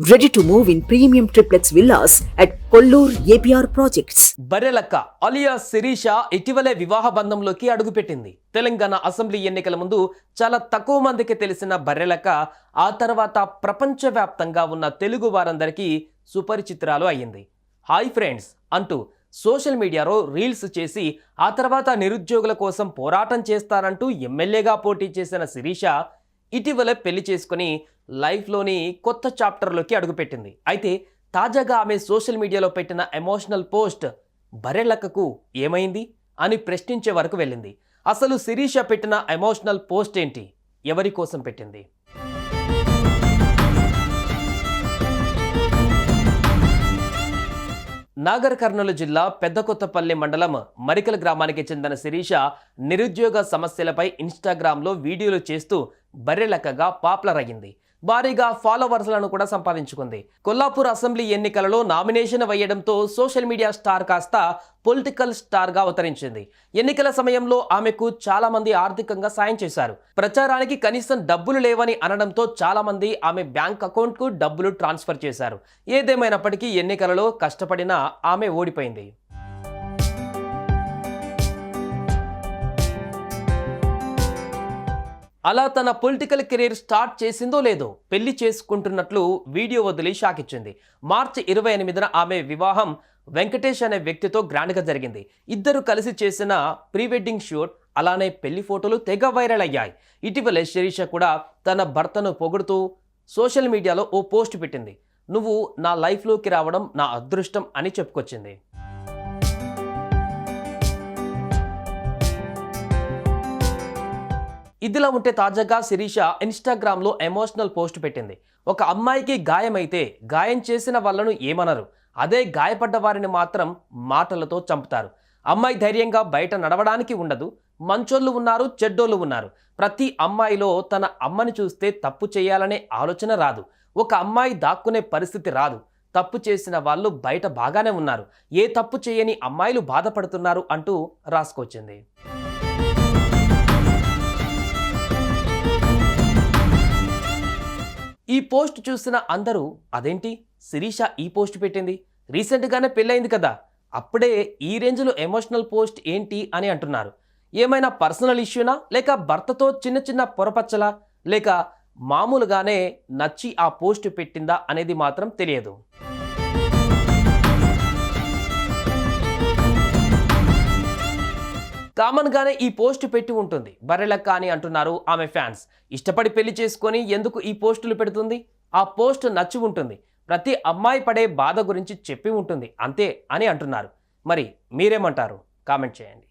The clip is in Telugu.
Ready to move in premium triplex villas at Kollur APR projects Barrelakka alias Sireesha ఇటీవలే వివాహ బంధంలోకి అడుగుపెట్టింది. తెలంగాణ అసెంబ్లీ ఎన్నికల ముందు చాలా తక్కువ మందికి తెలిసిన బర్రెలక్క ఆ తర్వాత ప్రపంచవ్యాప్తంగా ఉన్న తెలుగు వారందరికీ సుపరిచిత్రాలు అయ్యింది. హాయ్ ఫ్రెండ్స్ అంటూ సోషల్ మీడియాలో రీల్స్ చేసి ఆ తర్వాత నిరుద్యోగుల కోసం పోరాటం చేస్తానంటూ ఎమ్మెల్యేగా పోటీ చేసిన శిరీష ఇటీవల పెళ్ళి చేసుకుని లైఫ్లోని కొత్త చాప్టర్లోకి అడుగుపెట్టింది. అయితే తాజాగా ఆమె సోషల్ మీడియాలో పెట్టిన ఎమోషనల్ పోస్ట్ బరెలక్కకు ఏమైంది అని ప్రశ్నించే వరకు వెళ్ళింది. అసలు శిరీష పెట్టిన ఎమోషనల్ పోస్ట్ ఏంటి? ఎవరి కోసం పెట్టింది? నాగర్ కర్నూలు జిల్లా పెద్దకొత్తపల్లి మండలం మరికల గ్రామానికి చెందిన శిరీష నిరుద్యోగ సమస్యలపై ఇన్స్టాగ్రామ్లో వీడియోలు చేస్తూ బర్రెలెక్కగా పాపులర్ అయ్యింది భారీగా ఫాలోవర్స్లను కూడా సంపాదించుకుంది. కొల్లాపూర్ అసెంబ్లీ ఎన్నికలలో నామినేషన్ వేయడంతో సోషల్ మీడియా స్టార్ కాస్త పొలిటికల్ స్టార్గా అవతరించింది. ఎన్నికల సమయంలో ఆమెకు చాలామంది ఆర్థికంగా సాయం చేశారు. ప్రచారానికి కనీసం డబ్బులు లేవని అనడంతో చాలామంది ఆమె బ్యాంక్ అకౌంట్కు డబ్బులు ట్రాన్స్ఫర్ చేశారు. ఏదేమైనప్పటికీ ఎన్నికలలో కష్టపడినా ఆమె ఓడిపోయింది. అలా తన పొలిటికల్ కెరీర్ స్టార్ట్ చేసిందో లేదో పెళ్ళి చేసుకుంటున్నట్లు వీడియో వదిలి షాక్ ఇచ్చింది మార్చి ఇరవై ఎనిమిదిన ఆమె వివాహం వెంకటేష్ అనే వ్యక్తితో గ్రాండ్గా జరిగింది. ఇద్దరు కలిసి చేసిన ప్రీ వెడ్డింగ్ షూట్ అలానే పెళ్ళి ఫోటోలు తెగ వైరల్ అయ్యాయి. ఇటీవలే శిరీష కూడా తన భర్తను పొగుడుతూ సోషల్ మీడియాలో ఓ పోస్ట్ పెట్టింది. నువ్వు నా లైఫ్లోకి రావడం నా అదృష్టం అని చెప్పుకొచ్చింది. ఇదిలా ఉంటే తాజాగా శిరీష ఇన్స్టాగ్రామ్లో ఎమోషనల్ పోస్ట్ పెట్టింది. ఒక అమ్మాయికి గాయమైతే గాయం చేసిన వాళ్ళను ఏమనరు. అదే గాయపడ్డ వారిని మాత్రం మాటలతో చంపుతారు. అమ్మాయి ధైర్యంగా బయట నడవడానికి ఉండదు. మంచోళ్ళు ఉన్నారు చెడ్డోళ్ళు ఉన్నారు. ప్రతి అమ్మాయిలో తన అమ్మని చూస్తే తప్పు చేయాలనే ఆలోచన రాదు. ఒక అమ్మాయి దాక్కునే పరిస్థితి రాదు. తప్పు చేసిన వాళ్ళు బయట బాగానే ఉన్నారు. ఏ తప్పు చేయని అమ్మాయిలు బాధపడుతున్నారు అంటూ రాసుకొచ్చింది. ఈ పోస్ట్ చూసిన అందరూ అదేంటి? శిరీష ఈ పోస్ట్ పెట్టింది? రీసెంట్గానే పెళ్ళైంది కదా? అప్పుడే ఈ రేంజ్లో ఎమోషనల్ పోస్ట్ ఏంటి? అని అంటున్నారు. ఏమైనా పర్సనల్ ఇష్యూనా? లేక భర్తతో చిన్న చిన్న పొరపచ్చలా? లేక మామూలుగానే నచ్చి ఆ పోస్ట్ పెట్టిందా అనేది మాత్రం తెలియదు. కామన్ గానే ఈ పోస్ట్ పెట్టి ఉంటుంది. బర్రెలక్క అని అంటున్నారు ఆమె ఫ్యాన్స్. ఇష్టపడి పెళ్ళి చేసుకొని ఎందుకు ఈ పోస్టులు పెడుతుంది? ఆ పోస్ట్ నచ్చి ఉంటుంది. ప్రతి అమ్మాయి పడే బాధ గురించి చెప్పి ఉంటుంది. అంతే అని అంటున్నారు. మరి మీరేమంటారు? కామెంట్ చేయండి.